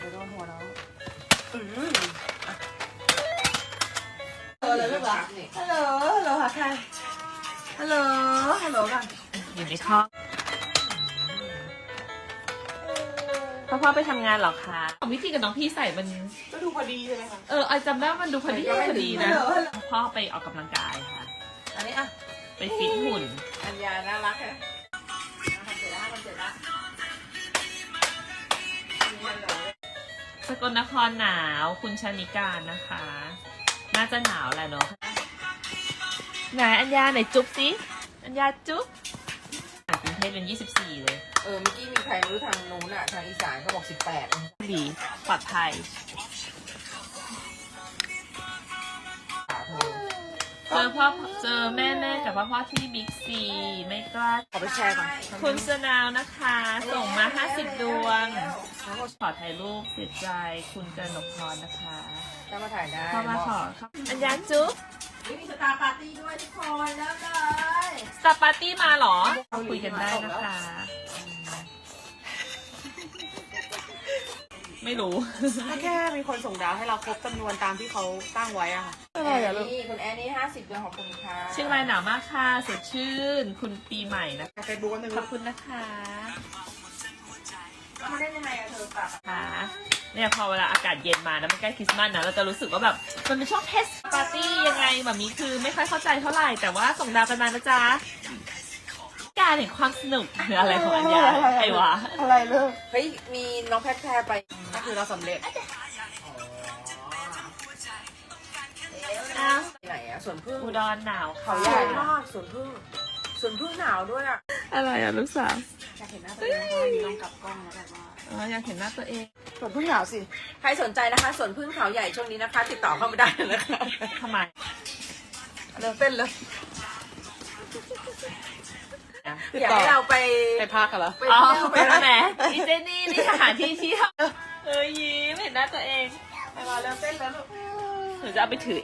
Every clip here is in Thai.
เดี๋ยวโดนหัวน้องอืมเออเลยลูกเหรอฮัลโหลฮัลโหลหาใครฮัลโหลฮัลโหลกันอยู่ในท้องพ่อพ่อไปทำงานเหรอคะวิธีกับน้องพี่ใส่มัน ก็ดูพอดีใช่ไหมคะ เออไอจำได้ว่ามันดูพอดีพอดีนะฮัลโหลฮัลโหลพ่อไปออกกำลังกายค่ะ อันนี้อะ ไปฟิตหุ่น อัญญาน่ารักค่ะ สกลนครหนาวคุณชนิการนะคะ น่าจะหนาวแหละเนาะไหนอัญญาไหนจุ๊บสิอัญญาจุ๊บอะกรุงเทพเป็น 24 เลยเออเมื่อกี้มีใครไม่รู้ทางนู้นอะทางอีสานเขาบอกสิบแปดดีปลอดภัยเจอพ่อเจอแม่แม่กับพ่อพ่อที่บิ๊กซีไม่กล้าขอไปแชร์ก่อนคุณสนาวนะคะ ส่งมา 50 ดวง ขอถ่ายรูปเสียใจคุณกนกพรนะคะถ้ามาถ่ายได้เข้ามาขอครับอัญญาจุ๊บมีสตาร์ปาร์ตี้ด้วยทุกคนแล้วเลยสตาร์ปาร์ตี้มาเหรอ คุยกันได้นะคะ ไม่รู้ถ้าแค่มีคนส่งดาวให้เราครบจำนวนตามที่เขาตั้งไว้อะค่ะแอนนี่คุณแอนนี่ห้าสิบเดือนของคุณค่ะเชียงรายหนาวมากค่ะสดชื่น คุณปีใหม่นะคะเฟซบุ๊กนึงขอบคุณนะคะมาได้ยังไงอะเธอตัด ค่ะเนี่ยพอเวลาอากาศเย็นมานะมันใกล้คริสต์มาสนะเราจะรู้สึกว่าแบบมันเป็นช่วงเทสปาร์ตี้ยังไงแบบนี้คือไม่ค่อยเข้าใจเท่าไหร่แต่ว่าส่งดาวกันมานะจ๊ะการเห็นความสนุกหรืออะไรของอัญญาไอ้วะอะไรเลิกเฮ้ยมีน้องแพทแพรไปก็คือเราสำเร็จอ้าวไหนอะสวนพึ่งอุดรหนาวเขาค่ะใหญ่มากสวนพึ่งสวนพึ่งหนาวด้วยอะอะไรอะลูกสาวอยากเห็นหน้าตัวเองนะคะมีลองกลับกล้องแล้วแบบว่า อ๋ออยากเห็นหน้าตัวเองส่วนเพิ่งหนาวสิใครสนใจนะคะสวนพึ่งเขาใหญ่ช่วงนี้นะคะ ติดต่อเข้ามาได้เลยนะคะทำไมเริ่มเต้นเลยติดอยากต่อให้เราไปไปพักกันเหรอไปอ๋อเที่ยวไปเป็นอะไรแหมอีเจนี่นี่สถานที่เที่ยวเออยิ้มเห็นหน้าตัวเองไปมาเริ่มเต้นแล้วลูกหนูจะเอาไปถือ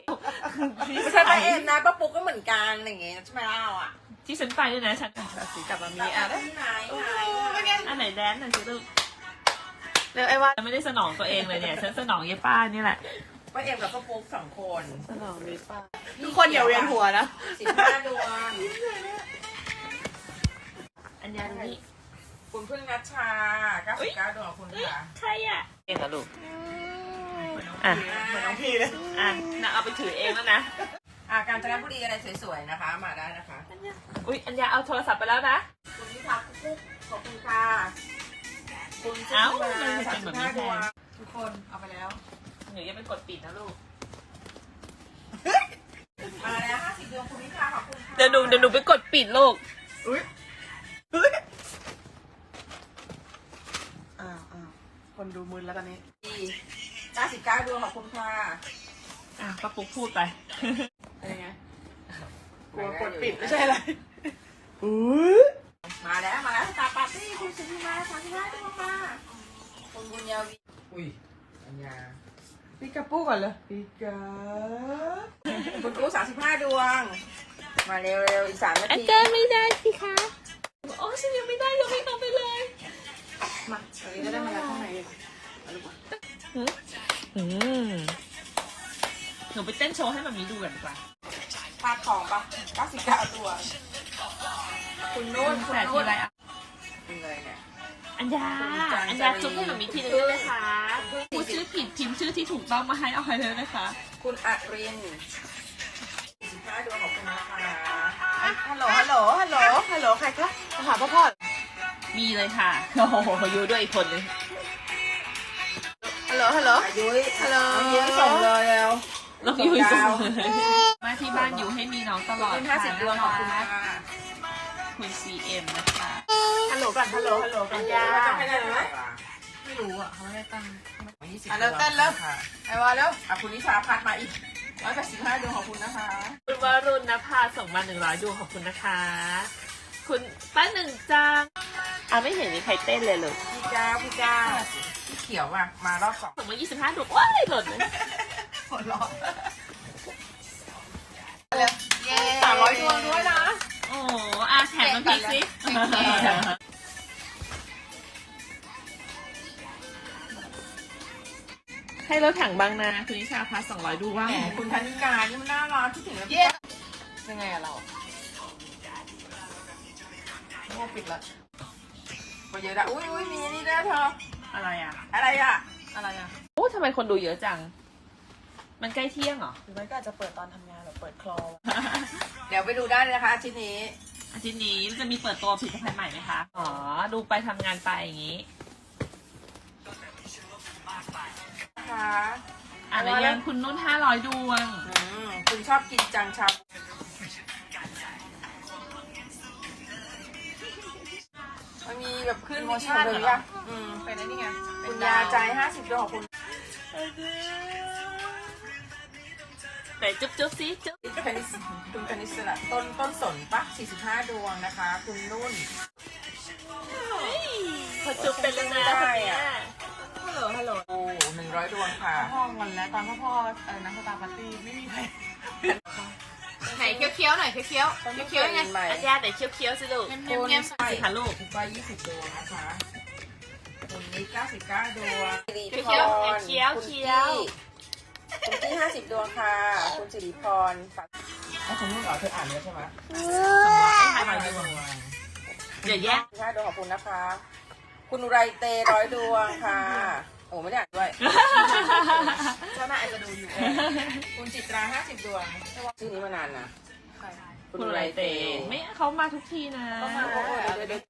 ไม่ใช่ป้าเอ็มนะป้าปุ๊กก็เหมือนกันอย่างเงี้ยใช่ไหมเราอะที่ฉันไปด้วยนะฉันสีกลับมามีมีอะอะไรที่ไหนไหนอันไหนแดนหน่อยสิลูก เร็วไอ้ว่าฉันไม่ได้สนองตัวเองเลยเนี่ย ฉันสนองเย้ป้านี่แหละ ป้าเอ็มกับป้าปุ๊กสองคนสนองมีป้าทุกคนอย่าเวียนหัวนะสิบห้าดวงอันยาดูนี่คุณพึ่งนัชชา99ดวงคุณค่ะใครอะเองเหรอลูกอะเหมือนน้องพี่เลยอะน่ะเอาไปถือเองแล้วนะอ่าการจนบุรีอะไรสวยๆนะคะ มาได้นะคะ อุ๊ยอัญญาเอาโทรศัพท์ไปแล้วนะคุณนิพาปุ๊กขอบคุณค่ะ คุณเอ้ามามันสาเป็มนสิแบบบนี้ห้าแทดวนงทุกคนเอาไปแล้ว หนูอย่าไปกดปิดนะลูก มาแล้วห้าสิบดวงคุณนิพาขอบคุณค่ะเดี๋ยวหนูเดี๋ยวหนูไปกดปิดลูก อุ้ยอ้าวอ้าวคนดูมึนแล้วตอนนี้เก้าสิบเก้าดวงขอบคุณค่ะอะป้าปุ๊กพูดไป อะไรเงี้ยกลัวกดปิดไม่ใช่อะไรอุ้ยมาแล้วมาแล้วสตา คุณบุญยาวีอุ้ยอัญญาปิกาปูก่อนเลยปิกาคุณกู้สามสิบห้าดวง มาเร็วๆอีกสามนาอาทีจารย์ไม่ได้สิคะโอ้ฉันยังไม่ได้ยังไม่ต้องไปเลยมาตอนนี้จะได้มาแล้วข้างในเอาลูกมาอืมหนูไปเต้นโชว์ให้มันมีดูกันดีกว่าพาดของปะเก้าสิบเก้าดวงคุณนุ่นคุณแต่ทีนุ่นไรอะเป็นเลยเนี่ย อัญญา อัญญาจุ๊บให้มันมีทีนึงได้ไหมคะพูดชื่อผิดพิมพ์ชื่อที่ถูกต้องมาให้เอาให้เลยนะคะ คุณอรินสิบห้าดวงขอบคุณนะคะฮัลโหล ฮัลโหล ฮัลโหล ฮัลโหล ใครคะมาหาพ่อพ่อ มีเลยค่ะ โอ้โหอยู่ด้วยอีกคนนึงฮัลโหล ฮัลโหลอายุยฮัลโหลน้องยิ้มส่งเลยแล้วแล้วอยู่ส่งเลยมาที่บ้านอยู่ให้มีน้องตลอดคุณห้าสิบดวงขอบคุณค่ะคุณ CM นะคะฮั ลโหลก่อนฮัลโหลฮัลโหลก่อนยาจะให้ได้ไหมไม่รู้อะเขาไม่ได้ตั้งยี่สิบอะเริ่มเต้นแล้วค่ะไอ้ว่าแล้วอะคุณนิชาพัดมาอีกร้อยแปดสิบห้าดวงขอบคุณนะคะคุณวรุณนภาส่งมาหนึ่งร้อยดวงขอบคุณนะคะ คุณป้าหนึ่งจังอะไม่เห็นมีใครเต้นเลยเลยพี่เจ้าพี่เจ้าพี่เขียวมามารอบสองส่งมา25ดวงว้ายหล่นเลยหัวเราะเย้สามร้อยดวงด้วยนะโอ้อาแถมน้ำพริกสิ ให้รถถังบางนาคุณนิชาพาสองร้อยดูว่าแหมคุณธนิกานี่มันน่ารักที่ถึงแล้วเย้ยังไงอะเราโง่ปิดละก็เยอะนะอุ้ยอุ้ยมีนี่ด้วยเธออะไรอะอะไรอะอะไรอะโอ้ทำไมคนดูเยอะจัง มันใกล้เที่ยงเหรอหรือไม่ก็อาจจะเปิดตอนทำงานแบบเปิดคลอเดี๋ยวไปดูได้เลยนะคะอาชิ้นนี้อาทิตย์นี้จะมีเปิดตัวผลิตภัณฑ์ใหม่ไหมคะ อ๋อ ดูไปทำงานไปอย่างนี้ นะคะอะแล้วยังคุณนุ่นห้าร้อยดวง อืมคุณชอบกินจังชามันมีแบบขึ้นมีกี่เลยอะอืมเป็นไอ้นี่ไงเป็คุนณดาว ยาใจห้าสิบดวงของคุณแต่จุ๊บจุ๊บสิจุ๊บคณิสคุณคณิสระต้นต้นสนปะ45ดวงนะคะ คุณนุ่น พอจุ๊บเป็นแล้วนะคนเนี้ย ร้อยดวงค่ะ พ่องอนแล้วตอนพ่อพ่อเออนักสตาร์ปาร์ตี้ไม่มีใครไหนเคี้ยวๆหน่อยเคี้ยวๆเคี้ยวๆยังไงใหม่อาจารย์แต่เคี้ยวเคี้ยวๆสิลูกเงียบๆเงียบสิคะลูกคุณป้า20ดวงนะคะคุณนี้99ดวงสิริพรเคี้ยวเคี้ยวคุณเคี้กี้ยวคุณกี้50ดวงค่ะ คุณสิริพรฝากถ้าคุณนุ่นเหรอเธออ่านแล้วใช่ไหมสองร้อยห้าร้อยดวงเดี๋ยวแยกห้าดวงขอบคุณนะคะ คุณอุไรเตร้อยดวงค่ะ โอ้ไม่ได้อ่านด้วย เจ้าหน้าอาจจะดูอยู่ คุณจิตราห้าสิบดวงชื่อนี้มานานนะใครคุณไรเตไม่เขามาทุกทีนะโอ้โหเดี๋ยวเดี๋ยว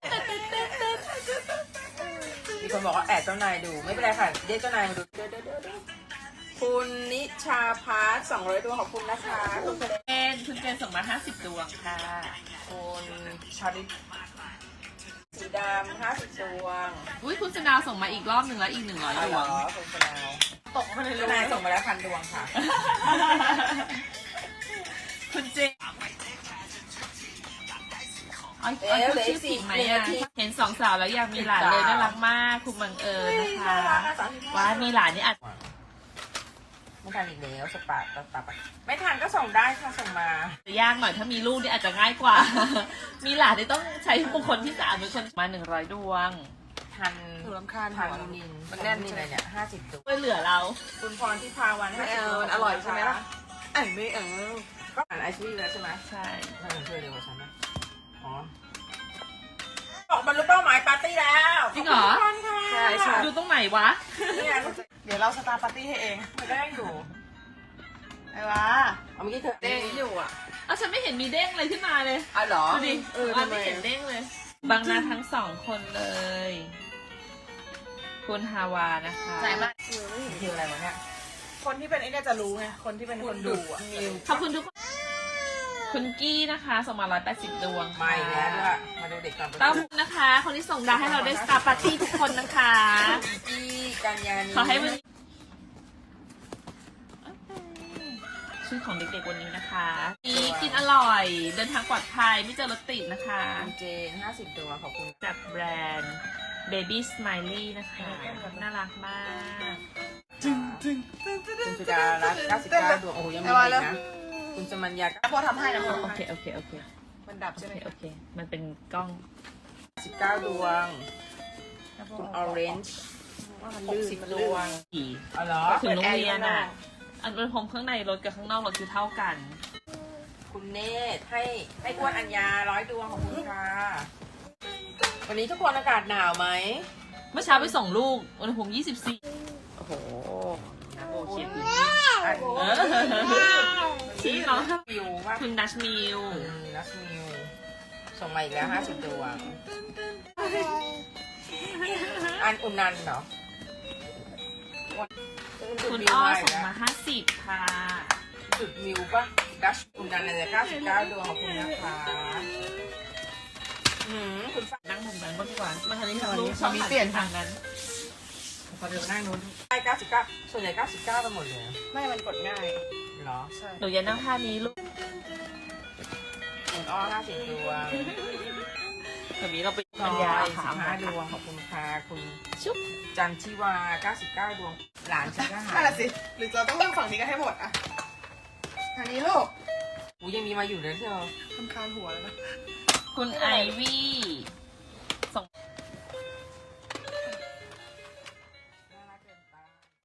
มีคนบอกว่าแอบเจ้านายดู ไม่เป็นไรค่ะเรียกเจ้านายมาดูเดี๋ยวเดี๋ยวเดี๋ยวเดี๋ยวคุณนิชาพาร์ทสองร้อยดวงขอบคุณนะคะคุณเจนคุณเจนส่งมาห้าสิบดวงค่ะคุณชาลิต สีดำห้าสิบดวงอุ้ยคุณสนาวส่งมาอีกรอบหนึ่งแล้วอีกหนึ่งร้อยอ๋อดเหรวองคุณสนาวตกมาในเจ้ารูนายส่งมาแล้วพันดวงค่ะ คุณเจนเอาเอาพูดชื่อผิดไหมอะเห็นสองสาวแล้วอยากมีหลานเลยน่ารักมากคุณบังเอิญนะคะว่ามีหลานนี่อาจ ไม่ทันอีกแล้วสปาตัดตับไม่ทันก็ส่งได้ค่ะส่งมาจะยากหน่อยถ้ามีลูกนี่อาจจะง่ายกว่า มีหลานนี่ต้องใช้บุคคลที่สามเป็นคนมาหนึ่งร้อยดวง ทันหนูรำคาญทันหัวนินมันแน่นนี่เลยเนี่ยห้าสิบตัวช่วยเหลือเรา คุณพรที่พาวันไม่เอามันอร่อยใช่ไหมล่ะ ไอ้ไม่เออก็อ่านไอชีแล้วใช่ไหมใช่ ถ้าผมช่วยเร็วกว่าฉันนะอ๋อ ออกบรรลุเป้าหมายปาร์ตี้แล้วจริงเหรอ ขบคุณค่ะใช่ใช่ดูตรงไหนวะ เนี่ยเดี๋ยวเราสตาร์ปาร์ตี้ให้เองมันก็ได้อยู่ไอ้วะเอาเมื่อกี้เธอเด้งอยู่อะเอาฉันไม่เห็นมีเด้งเลยขึ้นมาเลยอ๋อเหรอดูดิเออว่าทำไมไม่เห็นเด้งเลย บางนาทั้งสองคนเลย คุณฮาวานะคะใจมากคืออะไรวะเนี่ยคนที่เป็นไอ้เนี่ยจะรู้ไงคนที่เป็นคนดูอะมิวขอบคุณทุกคน คุณกี้นะคะส่งมา 180 ดวงมาอีกแล้วด้วยมาดูเด็กก่อนต้อมนะคะ คนที่ส่งดาวให้เราได้สตาร์ปาร์ตี้ทุกคนนะคะ ที่กันยานีขอให้วันนี้ชื่อของเด็กๆวันนี้นะคะดีกินอร่อย เดินทางปลอดภัยไม่เจอรถติดนะคะ คุณเจนห้าสิบตัวขอบคุณ จากแบรนด์ Baby Smiley นะคะ น่ารักมาก คุณสุดารัตน์99ดวงโอ้โหยังมีอีกนะ คุณสมัญญาแล้วพอทำให้นะพอโอทำเคให้โอเค โอเค มันดับโอใช่ไหเค มโอเค มันเป็นกล้อง99ดวง คุณออเรนจ์60ดวงกี่อ๋อเหรอถึงโรงเรียนอะ อันอุณหภูมิข้างในรถกับข้างนอกรถคือเท่ากัน คุณเนตรให้ให้อ้วนอัญญาร้อยดวงขอบคุณค่ะ วันนี้ทุกคนอากาศหนาวไหมเมื่อเช้าไปส่งลูกอุณหภูมิ24โอ้โหนะโบเขียนอันเออ ชี้น้องฟิวว่าคุณดัชมิลคุณนัสมิวส่งมาอีกแล้ว50ดวง อันอุนันเหรอคุณมิวอ้อมาอีส่กงแล้วมา50ค่ะ จุดมิวปะดัชอุนันเลย99ดวงขอบคุณนะคะหืมคุณฟ้านั่งมุมนั้นก็ดีกว่ามาทางนี้ตอนลูนี้กเขามีเปลี่ยนทางนั้นพอเดินนั่งนู้นใช่99ส่วนใหญ่99ไปหมดเลย ไม่ มันกดง่าย เหรอใช่หนูอย่านั่งท่านี้ลูกคุณอ้อ50ดวงแบบนี้เราไปคุบรณรยายายถาม15ดวงขอบคุณค่ะคุณชุบจันทิวา99ดวง หลานฉันก็หานั่นยแหละสิ หรือเราต้องเริ่มฝั่งนี้กันให้หมดอะทางนี้ลูกอูยังมีมาอยู่เลยเชียวทำคานหัวแล้วนะคุณไอวี่